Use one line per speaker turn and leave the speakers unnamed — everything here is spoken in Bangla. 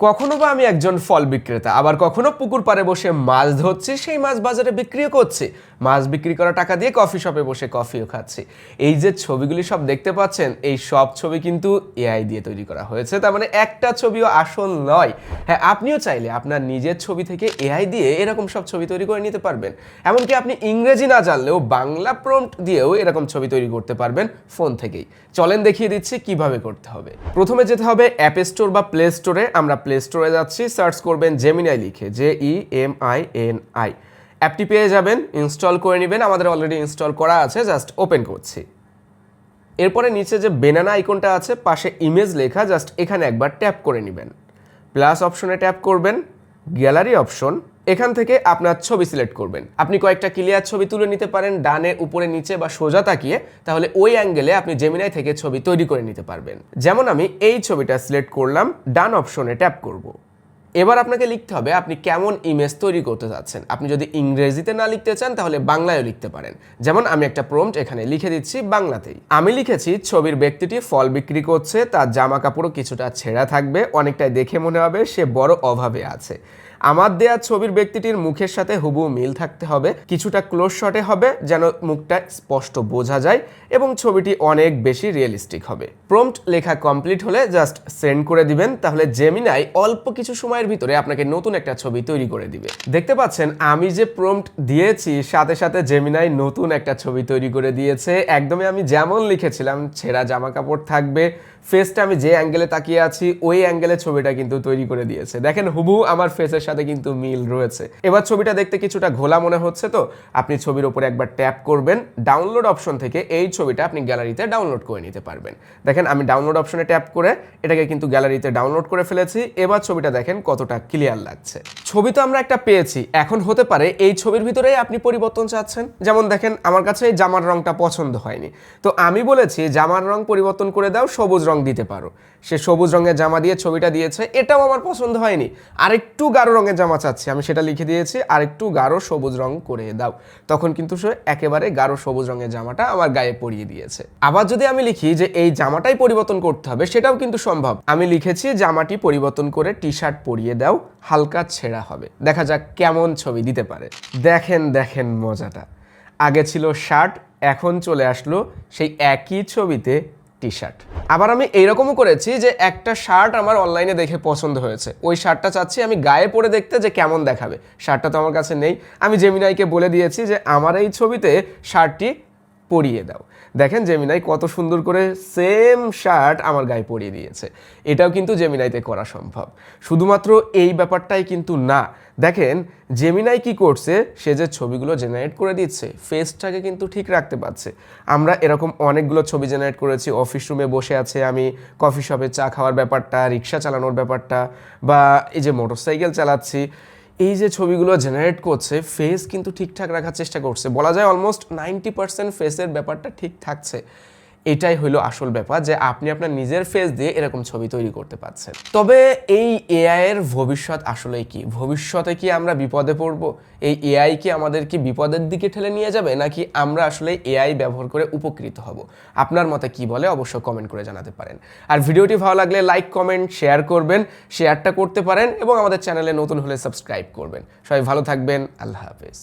কখনো বা আমি একজন ফল বিক্রেতা, আবার কখনো পুকুর পাড়ে বসে মাছ ধরছি, সেই মাছ বাজারে বিক্রিও করছি। মাছ বিক্রি করা টাকা দিয়ে কফি শপে বসে কফিও খাচ্ছি। এই যে ছবিগুলি সব দেখতে পাচ্ছেন, এই সব ছবি কিন্তু এআই দিয়ে তৈরি করা হয়েছে। তার মানে একটা ছবিও আসল নয়। হ্যাঁ আপনিও চাইলে আপনার নিজের ছবি থেকে এআই দিয়ে এরকম সব ছবি তৈরি করে নিতে পারবেন। এমনকি আপনি ইংরেজি না জানলেও বাংলা প্রম্পট দিয়েও এরকম ছবি তৈরি করতে পারবেন ফোন থেকেই। চলেন দেখিয়ে দিচ্ছি কীভাবে করতে হবে। প্রথমে যেতে হবে অ্যাপ স্টোর বা প্লে স্টোরে আমরা প্লে স্টোরে যাচ্ছি সার্চ করবেন জেমিনাই লিখে J E M I N I অ্যাপটি পেয়ে যাবেন ইনস্টল করে নেবেন, আমাদের অলরেডি ইনস্টল করা আছে জাস্ট ওপেন করছি। এরপরে নিচে যে বেনানা আইকনটা আছে, পাশে ইমেজ লেখা জাস্ট এখানে একবার ট্যাপ করে নেবেন। প্লাস অপশনে ট্যাপ করবেন গ্যালারি অপশন এখান থেকে আপনার ছবি সিলেক্ট করবেন। আপনি কয়েকটা ক্লিয়ার ছবি তুলে নিতে পারেন, ডানে, উপরে, নিচে বা সোজা তাকিয়ে, তাহলে ওই অ্যাঙ্গেলে আপনি জেমিনাই থেকে ছবি তৈরি করে নিতে পারবেন। যেমন আমি এই ছবিটা সিলেক্ট করলাম, ডান অপশনে ট্যাপ করব। এবার আপনাকে লিখতে হবে আপনি কেমন ইমেজ তৈরি করতে চাচ্ছেন। আপনি যদি ইংরেজিতে না লিখতে চান, তাহলে বাংলায়ও লিখতে পারেন। যেমন আমি একটা প্রম্পট এখানে লিখে দিচ্ছি বাংলাতেই। আমি লিখেছি, ছবির ব্যক্তিটি ফল বিক্রি করছে, তার জামা কাপড়ও কিছুটা ছেঁড়া থাকবে, অনেকটাই দেখে মনে হবে, সে বড় অভাবে আছে। আমার দেয়া ছবির ব্যক্তিটির মুখের সাথে হুবু মিল থাকতে হবে। কিছুটা ক্লোজ শটে হবে যেন মুখটা স্পষ্ট বোঝা যায় এবং ছবিটি অনেক বেশি রিয়েলিস্টিক হবে। প্রম্পট লেখা কমপ্লিট হলে জাস্ট সেন্ড করে দিবেন, তাহলে জেমিনাই অল্প কিছু সময়ের ভিতরে আপনাকে নতুন একটা ছবি তৈরি করে দিবে। দেখতে পাচ্ছেন, আমি যে প্রম্পট দিয়েছি, সাথে সাথে জেমিনাই নতুন একটা ছবি তৈরি করে দিয়েছে। একদমই আমি যেমন লিখেছিলাম, ছেঁড়া জামা কাপড় থাকবে ফেসটা আমি যে অ্যাঙ্গেলে তাকিয়ে আছি, ওই অ্যাঙ্গেলে ছবিটা কিন্তু তৈরি করে দিয়েছে। দেখেন হুবু আমার ফেসের সাথে কিন্তু মিল রয়েছে। এবার ছবিটা দেখতে কিছুটা ঘোলা মনে হচ্ছে তো। আপনি ছবির উপরে একবার ট্যাপ করবেন, ডাউনলোড অপশন থেকে এই ছবিটা আপনি গ্যালারিতে ডাউনলোড করে নিতে পারবেন। দেখেন, আমি ডাউনলোড অপশনে ট্যাপ করে এটাকে কিন্তু গ্যালারিতে ডাউনলোড করে ফেলেছি। এবার ছবিটা দেখেন কতটা ক্লিয়ার লাগছে। ছবি তো আমরা একটা পেয়েছি, এখন হতে পারে এই ছবির ভিতরেই আপনি পরিবর্তন চাচ্ছেন। যেমন দেখেন, আমার কাছে এই জামার রংটা পছন্দ হয়নি। তো আমি বলেছি, জামার রং পরিবর্তন করে দাও, সবুজ রং দিতে পারো। সে সবুজ রঙের জামা দিয়ে ছবিটা দিয়েছে, এটাও আমার পছন্দ হয়নি। আরেকটু গাঢ় রঙের জামা চাচ্ছি, আমি সেটা লিখে দিয়েছি, আর একটু গাঢ় সবুজ রং করে দাও। তখন কিন্তু সে একেবারে গাঢ় সবুজ রঙের জামাটা আমার গায়ে পরিয়ে দিয়েছে। আবার যদি আমি লিখি যে এই জামাটাই পরিবর্তন করতে হবে, সেটাও কিন্তু সম্ভব। আমি লিখেছি, জামাটি পরিবর্তন করে টি শার্ট পরিয়ে দাও, হালকা ছেঁড়া হবে। দেখা যাক কেমন ছবি দিতে পারে। দেখেন দেখেন মজাটা। আগে ছিল শার্ট, এখন চলে আসলো সেই একই ছবিতে টি শার্ট আবার আমি এইরকমও করেছি যে একটা শার্ট আমার অনলাইনে দেখে পছন্দ হয়েছে। ওই শার্টটা চাচ্ছি আমি গায়ে পরে দেখতে যে কেমন দেখাবে। শার্টটা তো আমার কাছে নেই। আমি জেমিনাইকে বলে দিয়েছি যে আমার এই ছবিতে শার্টটি পরিয়ে দাও। দেখেন জেমিনাই কত সুন্দর করে সেম শার্ট আমার গায়ে পরিয়ে দিয়েছে। এটাও কিন্তু জেমিনাইতে করা সম্ভব। শুধুমাত্র এই ব্যাপারটাই কিন্তু না। দেখেন জেমিনাই কি করছে? সে যে ছবিগুলো জেনারেট করে দিচ্ছে ফেসটাকে কিন্তু ঠিক রাখতে পারছে। আমরা এরকম অনেকগুলো ছবি জেনারেট করেছি। অফিস রুমে বসে আছে আমি কফি শপে চা খাওয়ার ব্যাপারটা, রিক্সা চালানোর ব্যাপারটা, বা এই যে মোটরসাইকেল চালাচ্ছি। এই যে ছবিগুলো জেনারেট করছে ফেস কিন্তু ঠিকঠাক রাখার চেষ্টা করছে। বলা যায় অলমোস্ট নাইনটি পার্সেন্ট ফেসের ব্যাপারটা ঠিক থাকছে। এটাই হলো আসল ব্যাপার যে আপনি আপনার নিজের ফেস দিয়ে এরকম ছবি তৈরি করতে পারছেন। তবে এই এআই এর ভবিষ্যৎ আসলে কি? ভবিষ্যতে কি আমরা বিপদে পড়ব? এই এআই কি আমাদের কি বিপদের দিকে ঠেলে নিয়ে যাবে, নাকি আমরা আসলে এআই ব্যবহার করে উপকৃত হব? আপনার মতে কি বলে? অবশ্যই কমেন্ট করে জানাতে পারেন। আর ভিডিওটি ভালো লাগলে লাইক কমেন্ট শেয়ার করবেন শেয়ারটা করতে পারেন এবং আমাদের চ্যানেলে নতুন হলে সাবস্ক্রাইব করবেন। সবাই ভালো থাকবেন, আল্লাহ হাফেজ।